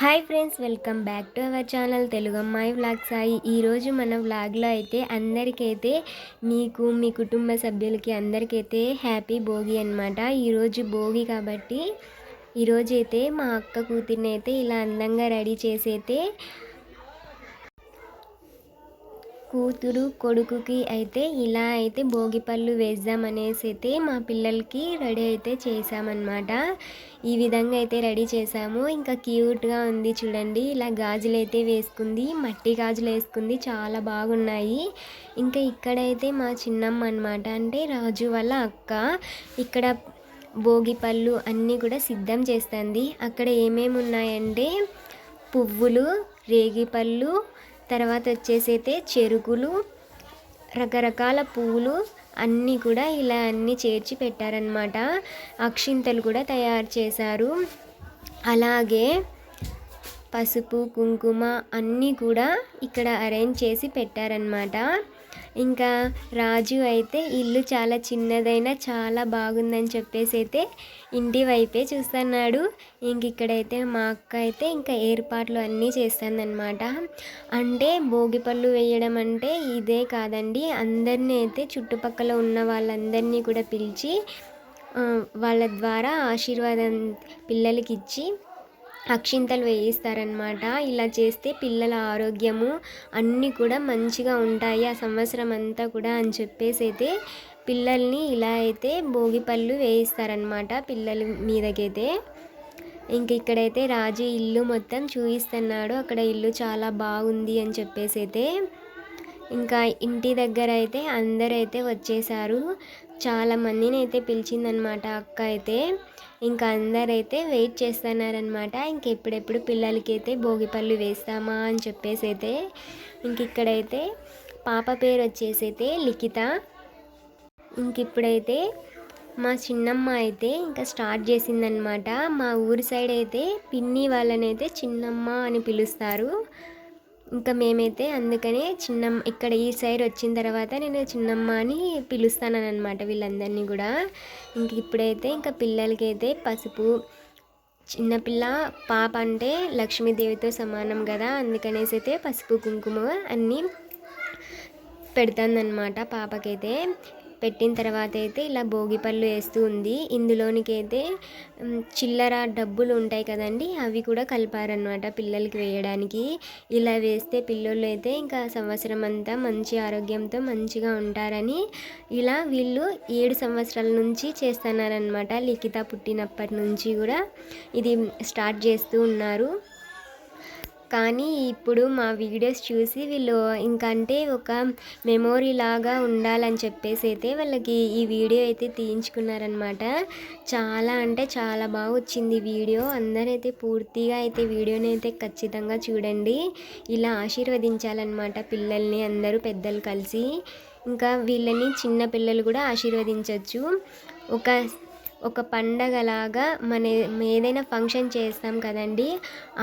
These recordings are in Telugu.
Hi friends welcome back to our channel Telugu అమ్మాయి వ్లాగ్ సాయి. ఈరోజు మన వ్లాగ్లో అయితే అందరికైతే మీకు మీ కుటుంబ సభ్యులకి అందరికైతే హ్యాపీ భోగి అనమాట ఈరోజు భోగి కాబట్టి ఈరోజు అయితే మా అక్క కూతుర్ని అయితే ఇలా అందంగా రెడీ చేసి అయితే కూతురు కొడుకుకి అయితే ఇలా అయితే భోగిపళ్ళు వేద్దాం అనేసి అయితే మా పిల్లలకి రెడీ అయితే చేసామన్నమాట ఈ విధంగా అయితే రెడీ చేసాము ఇంకా క్యూట్గా ఉంది చూడండి. ఇలా గాజులు అయితే వేసుకుంది. మట్టి గాజులు వేసుకుంది. చాలా బాగున్నాయి. ఇంకా ఇక్కడైతే మా చిన్నమ్మ అనమాట అంటే రాజు వాళ్ళ అక్క. ఇక్కడ భోగి పళ్ళు అన్నీ కూడా సిద్ధం చేస్తుంది. అక్కడ ఏమేమి ఉన్నాయంటే పువ్వులు రేగిపళ్ళు తర్వాత వచ్చేసి అయితే చెరుకులు రకరకాల పువ్వులు అన్నీ కూడా ఇలా అన్నీ చేర్చి పెట్టారనమాట అక్షింతలు కూడా తయారు చేశారు. అలాగే పసుపు కుంకుమ అన్నీ కూడా ఇక్కడ అరేంజ్ చేసి పెట్టారనమాట ఇంకా రాజు అయితే ఇల్లు చాలా చిన్నదైనా చాలా బాగుందని చెప్పేసి అయితే ఇంటి వైపే చూస్తున్నాడు. ఇంక ఇక్కడైతే మా అక్క అయితే ఇంకా ఏర్పాట్లు అన్నీ చేస్తుందన్నమాట. అంటే భోగిపళ్ళు వేయడం అంటే ఇదే కాదండి. అందరినీ అయితే చుట్టుపక్కల ఉన్న వాళ్ళందరినీ కూడా పిలిచి వాళ్ళ ద్వారా ఆశీర్వాదం పిల్లలకి ఇచ్చి అక్షింతలు వేయిస్తారనమాట ఇలా చేస్తే పిల్లల ఆరోగ్యము అన్నీ కూడా మంచిగా ఉంటాయి ఆ సంవత్సరం అంతా కూడా అని చెప్పేసి అయితే పిల్లల్ని ఇలా అయితే భోగిపళ్ళు వేయిస్తారనమాట పిల్లల మీదకైతే. ఇంక ఇక్కడైతే రాజు ఇల్లు మొత్తం చూపిస్తున్నాడు అక్కడ ఇల్లు చాలా బాగుంది అని చెప్పేసి అయితే ఇంకా ఇంటి దగ్గర అయితే అందరైతే వచ్చేసారు. చాలా మందిని అయితే పిలిచిందనమాట అక్క అయితే ఇంకా అందరైతే వెయిట్ చేస్తున్నారనమాట. ఇంకెప్పుడెప్పుడు పిల్లలకి అయితే భోగిపళ్ళు వేస్తామా అని చెప్పేసి అయితే ఇంక ఇక్కడైతే పాప పేరు వచ్చేసి అయితే లిఖిత. ఇంక ఇప్పుడైతే మా చిన్నమ్మ అయితే ఇంకా స్టార్ట్ చేసిందనమాట. మా ఊరి సైడ్ అయితే పిన్ని వాళ్ళనైతే చిన్నమ్మ అని పిలుస్తారు. ఇంకా మేమైతే అందుకనే చిన్నమ్మ ఇక్కడ ఈ సైడ్ వచ్చిన తర్వాత నేను చిన్నమ్మ అని పిలుస్తాను అనమాట వీళ్ళందరినీ కూడా. ఇంక ఇప్పుడైతే ఇంకా పిల్లలకైతే పసుపు చిన్నపిల్ల పాప అంటే లక్ష్మీదేవితో సమానం కదా అందుకనేసి అయితే పసుపు కుంకుమ అన్నీ పెడతానమాట పాపకైతే. పెట్టిన తర్వాత అయితే ఇలా భోగిపళ్ళు వేస్తూ ఉంది. ఇందులోనికి అయితే చిల్లర డబ్బులు ఉంటాయి కదండి అవి కూడా కలిపారనమాట పిల్లలకి వేయడానికి. ఇలా వేస్తే పిల్లలు అయితే ఇంకా సంవత్సరం అంతా మంచి ఆరోగ్యంతో మంచిగా ఉంటారని ఇలా వీళ్ళు ఏడు సంవత్సరాల నుంచి చేస్తున్నారనమాట లిఖిత పుట్టినప్పటి నుంచి కూడా ఇది స్టార్ట్ చేస్తూ ఉన్నారు. కానీ ఇప్పుడు మా వీడియోస్ చూసి వీళ్ళు ఇంకంటే ఒక మెమోరీ లాగా ఉండాలని చెప్పేసి అయితే వాళ్ళకి ఈ వీడియో అయితే తీయించుకున్నారనమాట చాలా అంటే చాలా బాగా వచ్చింది వీడియో. అందరైతే పూర్తిగా అయితే వీడియోని అయితే ఖచ్చితంగా చూడండి. ఇలా ఆశీర్వదించాలన్నమాట పిల్లల్ని అందరూ పెద్దలు కలిసి. ఇంకా వీళ్ళని చిన్న పిల్లలు కూడా ఆశీర్వదించవచ్చు ఒక ఒక పండగలాగా మన ఏదైనా ఫంక్షన్ చేస్తాం కదండి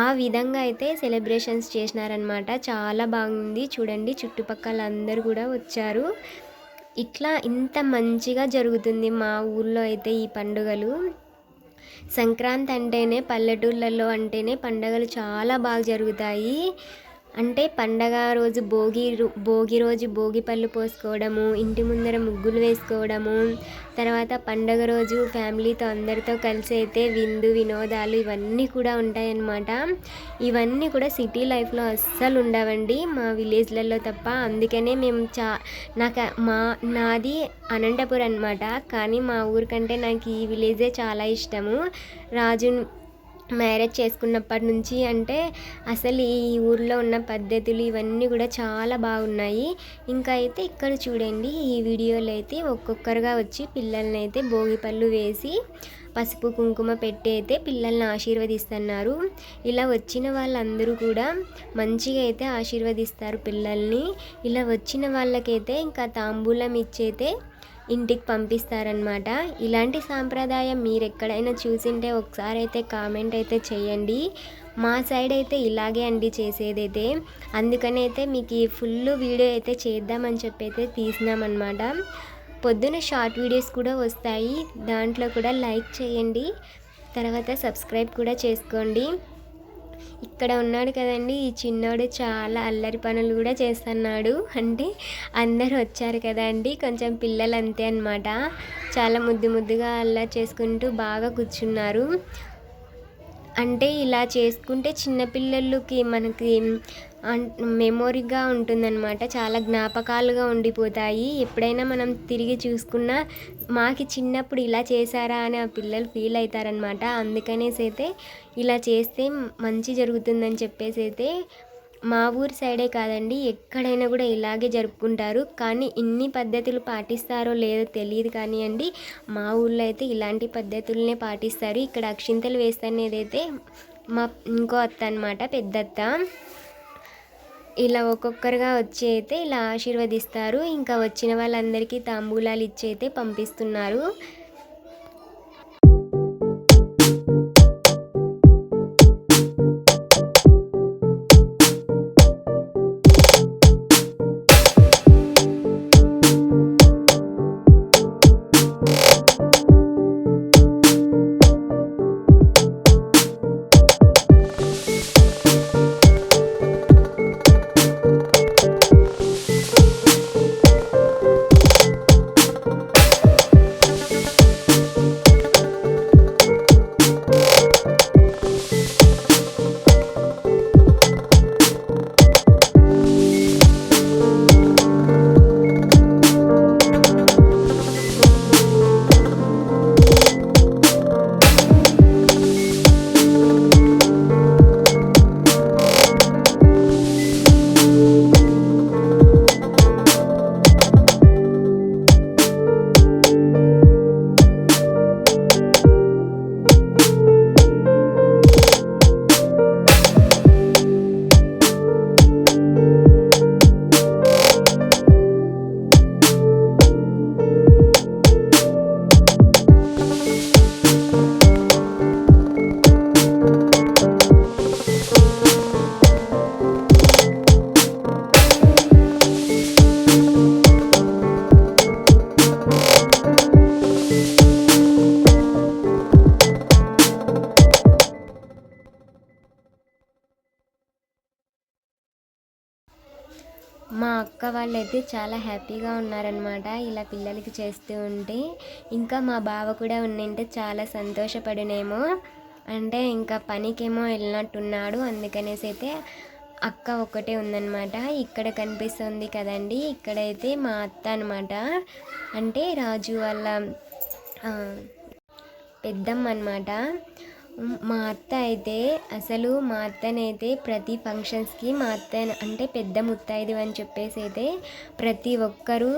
ఆ విధంగా అయితే సెలబ్రేషన్స్ చేసినారనమాట చాలా బాగుంది. చూడండి చుట్టుపక్కల అందరూ కూడా వచ్చారు. ఇట్లా ఇంత మంచిగా జరుగుతుంది మా ఊర్లో అయితే ఈ పండుగలు. సంక్రాంతి అంటేనే పల్లెటూళ్ళల్లో అంటేనే పండుగలు చాలా బాగా జరుగుతాయి. అంటే పండగ రోజు భోగి భోగి రోజు భోగి పళ్ళు పోసుకోవడము ఇంటి ముందర ముగ్గులు వేసుకోవడము తర్వాత పండగ రోజు ఫ్యామిలీతో అందరితో కలిసి అయితే విందు వినోదాలు ఇవన్నీ కూడా ఉంటాయన్నమాట. ఇవన్నీ కూడా సిటీ లైఫ్లో అస్సలు ఉండవండి. మా విలేజ్లలో తప్ప అందుకనే మేము చా నాకు మా నాది అనంతపురం అనమాట కానీ మా ఊరికంటే నాకు ఈ విలేజే చాలా ఇష్టము. రాజు మ్యారేజ్ చేసుకున్నప్పటి నుంచి అంటే అసలు ఈ ఊర్లో ఉన్న పద్ధతులు ఇవన్నీ కూడా చాలా బాగున్నాయి. ఇంకా అయితే ఇక్కడ చూడండి ఈ వీడియోలో అయితే ఒక్కొక్కరుగా వచ్చి పిల్లల్ని అయితే భోగిపళ్ళు వేసి పసుపు కుంకుమ పెట్టి అయితే పిల్లల్ని ఆశీర్వదిస్తున్నారు. ఇలా వచ్చిన వాళ్ళందరూ కూడా మంచిగా అయితే ఆశీర్వదిస్తారు పిల్లల్ని. ఇలా వచ్చిన వాళ్ళకైతే ఇంకా తాంబూలం ఇచ్చైతే ఇంటికి పంపిస్తారనమాట ఇలాంటి సాంప్రదాయం మీరు ఎక్కడైనా చూసింటే ఒకసారి అయితే కామెంట్ అయితే చేయండి. మా సైడ్ అయితే ఇలాగే అండి చేసేదైతే. అందుకని అయితే మీకు ఈ ఫుల్ వీడియో అయితే చేద్దామని చెప్పి అయితే తీసినామన్నమాట. పొద్దున షార్ట్ వీడియోస్ కూడా వస్తాయి. దాంట్లో కూడా లైక్ చేయండి. తర్వాత సబ్స్క్రైబ్ కూడా చేసుకోండి. ఇక్కడ ఉన్నాడు కదండి. ఈ చిన్నోడు చాలా అల్లరి పనులు కూడా చేస్తున్నాడు. అంటే అందరు వచ్చారు కదండి. కొంచెం పిల్లలు అంతే అనమాట చాలా ముద్దు ముద్దుగా అల్లరి చేసుకుంటూ బాగా కూర్చున్నారు. అంటే ఇలా చేసుకుంటే చిన్నపిల్లలకి మనకి మెమొరీగా ఉంటుందన్నమాట. చాలా జ్ఞాపకాలుగా ఉండిపోతాయి. ఎప్పుడైనా మనం తిరిగి చూసుకున్నా మాకు చిన్నప్పుడు ఇలా చేశారా అని ఆ పిల్లలు ఫీల్ అవుతారనమాట అందుకనేసి అయితే ఇలా చేస్తే మంచి జరుగుతుందని చెప్పేసి అయితే మా ఊరి సైడే కాదండి ఎక్కడైనా కూడా ఇలాగే జరుపుకుంటారు. కానీ ఇన్ని పద్ధతులు పాటిస్తారో లేదో తెలియదు కానీ అండి మా ఊళ్ళో అయితే ఇలాంటి పద్ధతులనే పాటిస్తారు. ఇక్కడ అక్షింతలు వేస్తనేది అయితే మా ఇంకో అత్త అనమాట పెద్దత్త. ఇలా ఒక్కొక్కరుగా వచ్చి అయితే ఇలా ఆశీర్వదిస్తారు. ఇంకా వచ్చిన వాళ్ళందరికీ తాంబూలాలు ఇచ్చి అయితే పంపిస్తున్నారు. మా అక్క వాళ్ళైతే చాలా హ్యాపీగా ఉన్నారనమాట ఇలా పిల్లలకి చేస్తూ ఉంటే. ఇంకా మా బావ కూడా ఉండింటే చాలా సంతోషపడినేమో. అంటే ఇంకా పనికేమో వెళ్ళినట్టున్నాడు. అందుకనేసి అయితే అక్క ఒక్కటే ఉందన్నమాట. ఇక్కడ కనిపిస్తుంది కదండి. ఇక్కడైతే మా అత్త అనమాట అంటే రాజు వాళ్ళ పెద్దమ్మ అనమాట మా అత్త అయితే అసలు మా అత్తనైతే ప్రతి ఫంక్షన్స్కి మా అత్త అంటే పెద్ద ముత్తైదు అని చెప్పేసి అయితే ప్రతి ఒక్కరూ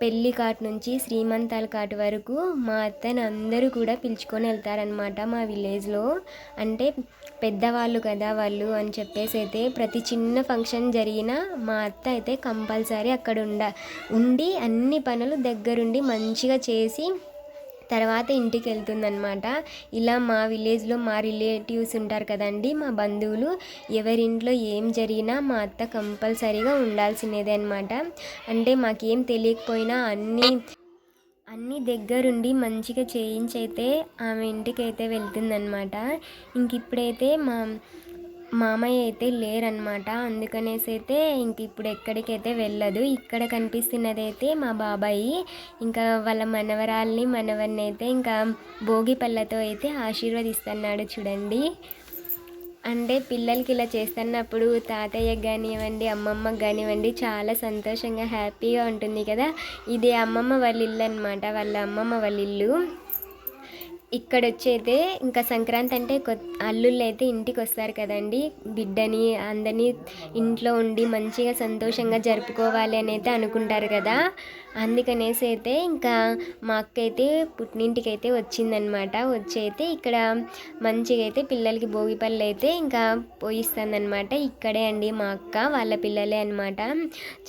పెళ్ళి కాటు నుంచి శ్రీమంతాల కాటు వరకు మా అత్తని అందరూ కూడా పిలుచుకొని వెళ్తారనమాట మా విలేజ్లో. అంటే పెద్దవాళ్ళు కదా వాళ్ళు అని చెప్పేసి అయితే ప్రతి చిన్న ఫంక్షన్ జరిగినా మా అత్త అయితే కంపల్సరీ అక్కడ ఉండ ఉండి అన్ని పనులు దగ్గరుండి మంచిగా చేసి తర్వాత ఇంటికి వెళ్తుందనమాట ఇలా మా విలేజ్లో మా రిలేటివ్స్ ఉంటారు కదండి మా బంధువులు. ఎవరింట్లో ఏం జరిగినా మా అత్త కంపల్సరీగా ఉండాల్సినదే అనమాట అంటే మాకేం తెలియకపోయినా అన్నీ అన్నీ దగ్గరుండి మంచిగా చేయించి అయితే ఆమె ఇంటికి అయితే వెళ్తుందనమాట ఇంక ఇప్పుడైతే మా మామయ్య అయితే లేరనమాట అందుకనేసి అయితే ఇంక ఇప్పుడు ఎక్కడికైతే వెళ్ళదు. ఇక్కడ కనిపిస్తున్నది అయితే మా బాబాయి. ఇంకా వాళ్ళ మనవరాల్ని మనవన్ని అయితే ఇంకా భోగి పళ్ళతో అయితే ఆశీర్వదిస్తున్నాడు చూడండి. అంటే పిల్లలకి ఇలా చేస్తున్నప్పుడు తాతయ్యకి కానివ్వండి అమ్మమ్మకి కానివ్వండి చాలా సంతోషంగా హ్యాపీగా ఉంటుంది కదా. ఇది అమ్మమ్మ వాళ్ళ ఇల్లు అనమాట వాళ్ళ అమ్మమ్మ వాళ్ళ ఇల్లు. ఇక్కడ వచ్చైతే ఇంకా సంక్రాంతి అంటే కొత్త అల్లుళ్ళు అయితే ఇంటికి వస్తారు కదండి. బిడ్డని అందరినీ ఇంట్లో ఉండి మంచిగా సంతోషంగా జరుపుకోవాలి అని అయితే అనుకుంటారు కదా. అందుకనేసి అయితే ఇంకా మా అక్క అయితే పుట్టినింటికి అయితే వచ్చిందనమాట వచ్చి అయితే ఇక్కడ మంచిగా అయితే పిల్లలకి భోగి పళ్ళు అయితే ఇంకా పోయిస్తుందనమాట ఇక్కడే అండి మా అక్క వాళ్ళ పిల్లలే అనమాట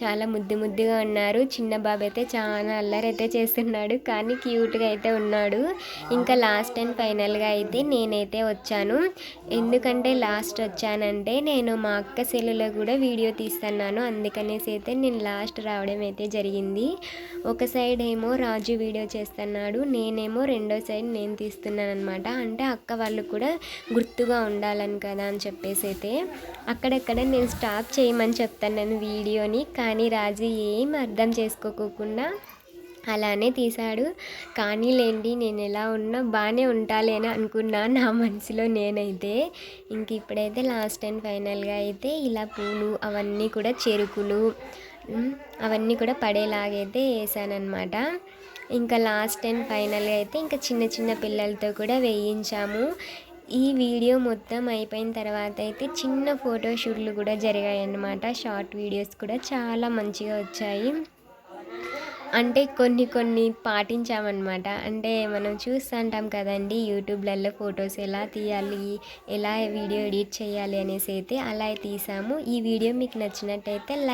చాలా ముద్దు ముద్దుగా ఉన్నారు. చిన్న బాబు అయితే చాలా అల్లరి అయితే చేస్తున్నాడు. కానీ క్యూట్గా అయితే ఉన్నాడు. ఇంకా లాస్ట్ అండ్ ఫైనల్గా అయితే నేనైతే వచ్చాను. ఎందుకంటే లాస్ట్ వచ్చానంటే నేను మా అక్క సెల్లులో కూడా వీడియో తీస్తున్నాను. అందుకనేసి అయితే నేను లాస్ట్ రావడం అయితే జరిగింది. ఒక సైడ్ ఏమో రాజు వీడియో చేస్తున్నాడు నేనేమో రెండో సైడ్ నేను తీస్తున్నాను అనమాట అంటే అక్క వాళ్ళు కూడా గుర్తుగా ఉండాలని కదా అని చెప్పేసి అయితే అక్కడక్కడ నేను స్టాప్ చేయమని చెప్తాను వీడియోని. కానీ రాజు ఏం అర్థం చేసుకోకుండా అలానే తీశాడు. కానీ లేండి నేను ఎలా ఉన్నా బాగానే ఉంటాలేని అనుకున్నా. నా మనసులో నేనైతే ఇంక ఇప్పుడైతే లాస్ట్ అండ్ ఫైనల్గా అయితే ఇలా పూలు అవన్నీ కూడా చెరుకులు అవన్నీ కూడా పడేలాగైతే వేసానమాట ఇంకా లాస్ట్ అండ్ ఫైనల్గా అయితే ఇంకా చిన్న చిన్న పిల్లలతో కూడా వేయించాము. ఈ వీడియో మొత్తం అయిపోయిన తర్వాత అయితే చిన్న ఫోటో షూట్లు కూడా జరిగాయి అన్నమాట షార్ట్ వీడియోస్ కూడా చాలా మంచిగా వచ్చాయి. అంటే కొన్ని కొన్ని పాటించామన్నమాట. అంటే మనం చూస్తుంటాం కదండి యూట్యూబ్లలో ఫొటోస్ ఎలా తీయాలి ఎలా వీడియో ఎడిట్ చేయాలి అనేసి అయితే అలా తీసాము. ఈ వీడియో మీకు నచ్చినట్టయితే లైక్